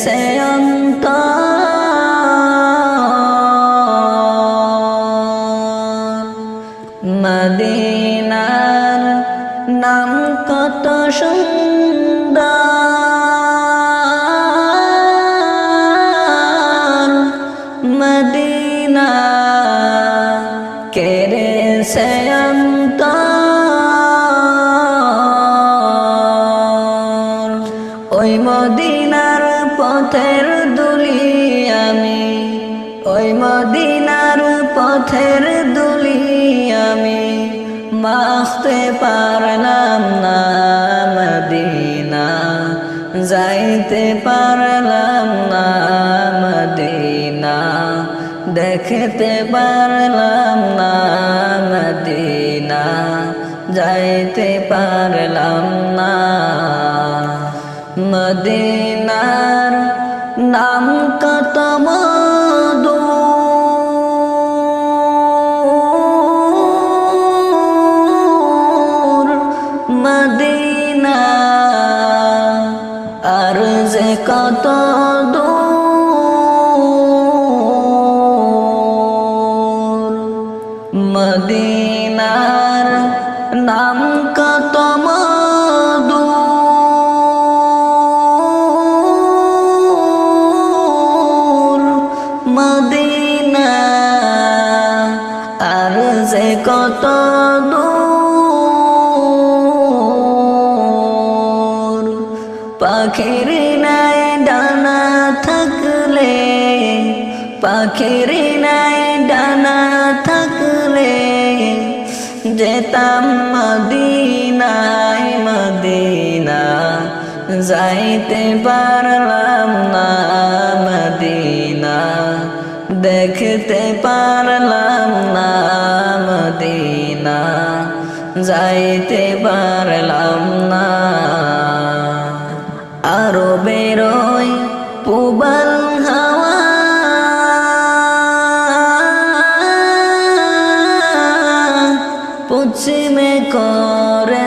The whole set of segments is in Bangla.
কেরে সে মদিনার নাম কত সুন্দর। মদিনা কেরে সে ওই মদিনার পথের দুলি আমি, ওই মদিনার পথের দুলি আমি। মাখতে পারলাম না মদিনা, যাইতে পারলাম না মদিনা। দেখতে পারলাম না মদিনা, যাইতে পারলাম না। মদিনার নাম কত মধু মদিনা আর যে কত মদিনার নাম কত দূর পাখির নাই ডানা থাকলে, পাখির নাই ডানা থাকলে, যেতাম মদিনায় মদিনা, যাইতে পারলাম না মদিনা। দেখতে পারলাম না মদিনা যাইতে পারলাম না। আরও বেরোয় পুবাল হাওয়া পশ্চিমে করে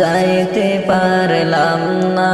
যাইতে পারলাম না।